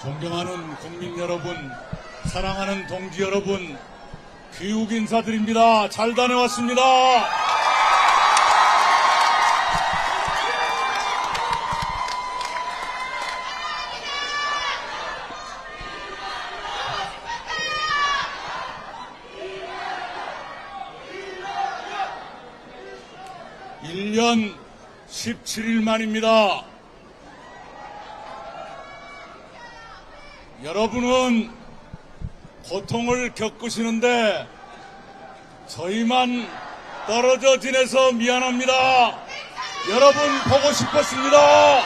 존경하는 국민 여러분, 사랑하는 동지 여러분, 귀국 인사드립니다. 잘 다녀왔습니다. 일년 17일 만입니다. 여러분은 고통을 겪으시는데 저희만 떨어져 지내서 미안합니다. 여러분 보고 싶었습니다.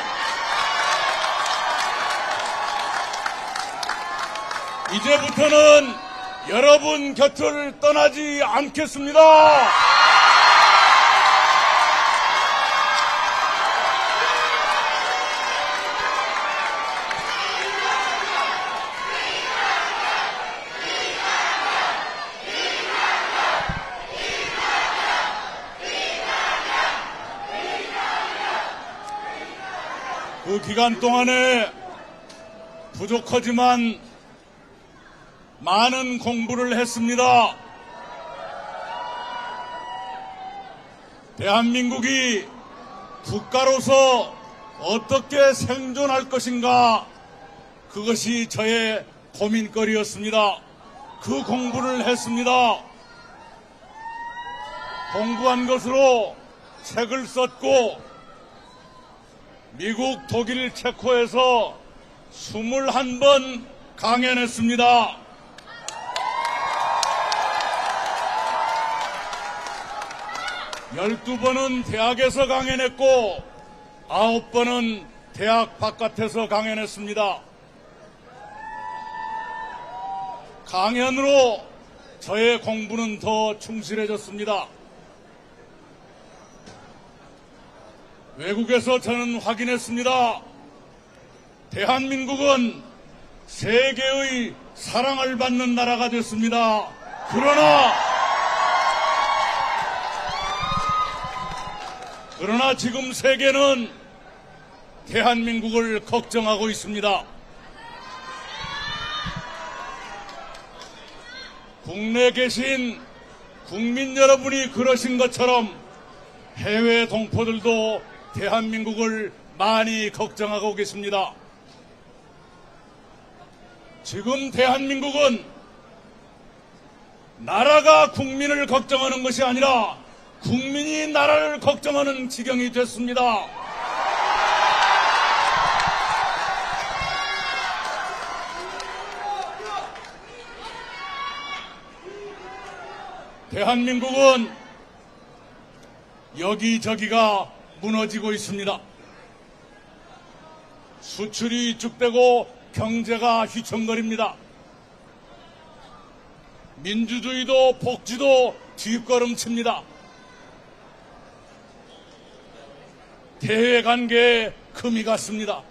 이제부터는 여러분 곁을 떠나지 않겠습니다. 그 기간 동안에 부족하지만 많은 공부를 했습니다. 대한민국이 국가로서 어떻게 생존할 것인가 그것이 저의 고민거리였습니다. 그 공부를 했습니다. 공부한 것으로 책을 썼고 미국, 독일, 체코에서 21번 강연했습니다. 열두 번은 대학에서 강연했고 아홉 번은 대학 바깥에서 강연했습니다. 강연으로 저의 공부는 더 충실해졌습니다. 외국에서 저는 확인했습니다. 대한민국은 세계의 사랑을 받는 나라가 됐습니다. 그러나 그러나 지금 세계는 대한민국을 걱정하고 있습니다. 국내 계신 국민 여러분이 그러신 것처럼 해외 동포들도 대한민국을 많이 걱정하고 계십니다. 지금 대한민국은 나라가 국민을 걱정하는 것이 아니라 국민이 나라를 걱정하는 지경이 됐습니다. 대한민국은 여기저기가 무너지고 있습니다. 수출이 위축되고 경제가 휘청거립니다. 민주주의도 복지도 뒷걸음칩니다. 대외 관계에 금이 갔습니다.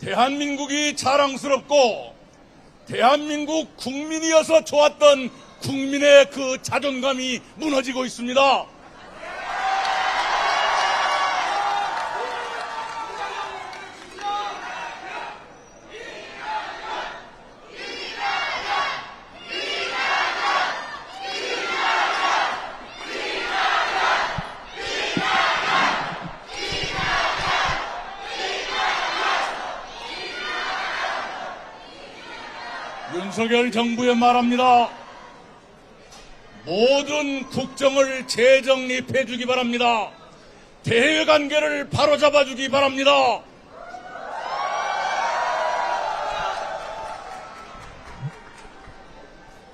대한민국이 자랑스럽고 대한민국 국민이어서 좋았던 국민의 그 자존감이 무너지고 있습니다. 윤석열 정부에 말합니다. 모든 국정을 재정립해 주기 바랍니다. 대외 관계를 바로잡아 주기 바랍니다.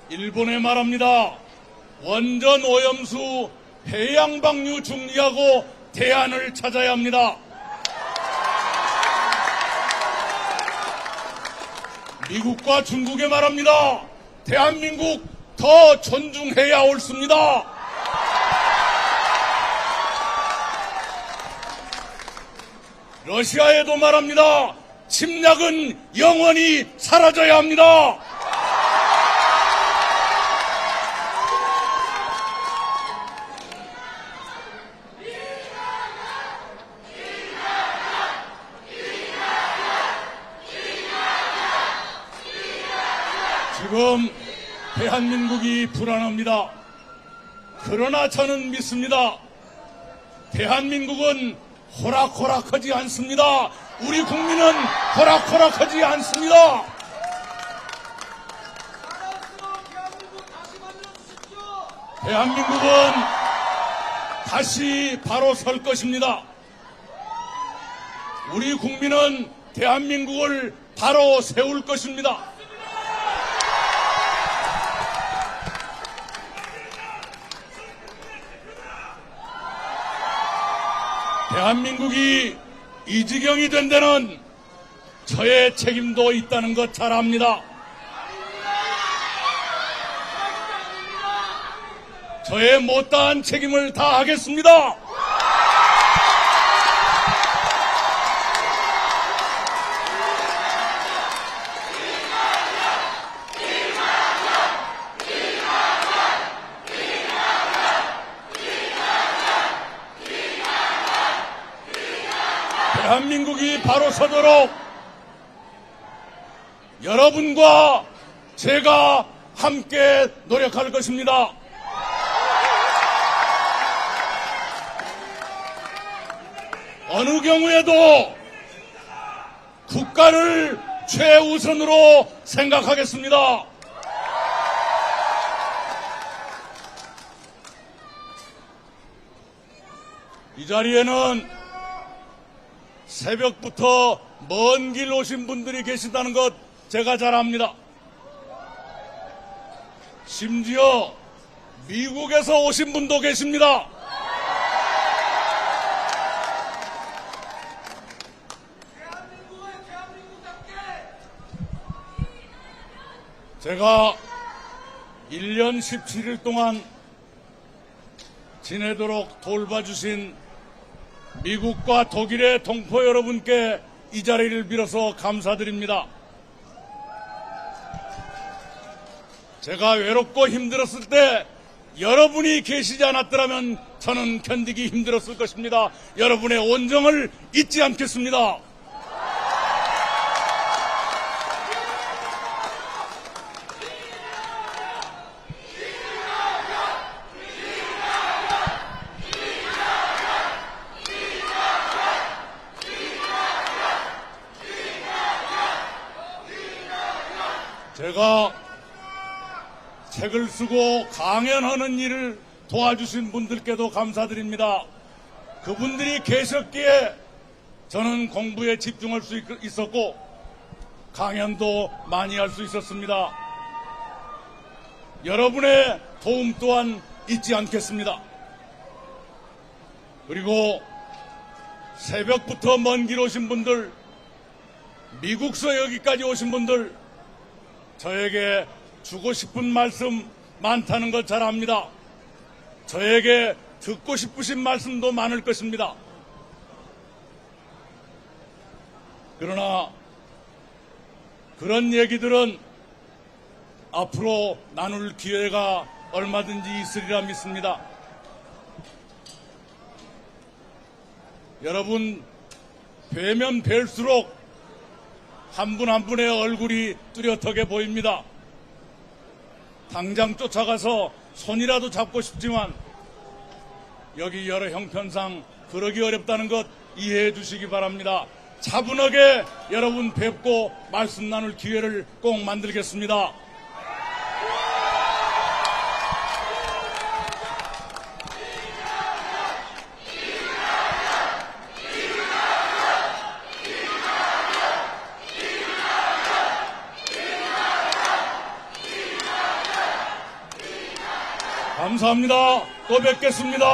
일본에 말합니다. 원전 오염수 해양 방류 중리하고 대안을 찾아야 합니다. 미국과 중국에 말합니다. 대한민국 더 존중해야 옳습니다. 러시아에도 말합니다. 침략은 영원히 사라져야 합니다. 지금 대한민국이 불안합니다. 그러나 저는 믿습니다. 대한민국은 호락호락하지 않습니다. 우리 국민은 호락호락하지 않습니다. 대한민국은 다시 바로 설 것입니다. 우리 국민은 대한민국을 바로 세울 것입니다. 대한민국이 이 지경이 된 데는 저의 책임도 있다는 것 잘 압니다. 저의 못다한 책임을 다하겠습니다. 대한민국이 바로 서도록 여러분과 제가 함께 노력할 것입니다. 어느 경우에도 국가를 최우선으로 생각하겠습니다. 이 자리에는 새벽부터 먼 길 오신 분들이 계시다는 것 제가 잘 압니다. 심지어 미국에서 오신 분도 계십니다. 제가 1년 17일 동안 지내도록 돌봐주신 미국과 독일의 동포 여러분께 이 자리를 빌어서 감사드립니다. 제가 외롭고 힘들었을 때 여러분이 계시지 않았더라면 저는 견디기 힘들었을 것입니다. 여러분의 온정을 잊지 않겠습니다. 제가 책을 쓰고 강연하는 일을 도와주신 분들께도 감사드립니다. 그분들이 계셨기에 저는 공부에 집중할 수 있- 있었고 강연도 많이 할 수 있었습니다. 여러분의 도움 또한 잊지 않겠습니다. 그리고 새벽부터 먼 길 오신 분들, 미국서 여기까지 오신 분들, 저에게 주고 싶은 말씀 많다는 것잘 압니다. 저에게 듣고 싶으신 말씀도 많을 것입니다. 그러나 그런 얘기들은 앞으로 나눌 기회가 얼마든지 있으리라 믿습니다. 여러분, 뵈면 뵐수록 한분한 분의 얼굴이 뚜렷하게 보입니다. 당장 쫓아가서 손이라도 잡고 싶지만 여기 여러 형편상 그러기 어렵다는 것 이해해 주시기 바랍니다. 차분하게 여러분 뵙고 말씀 나눌 기회를 꼭 만들겠습니다. 감사합니다. 또 뵙겠습니다.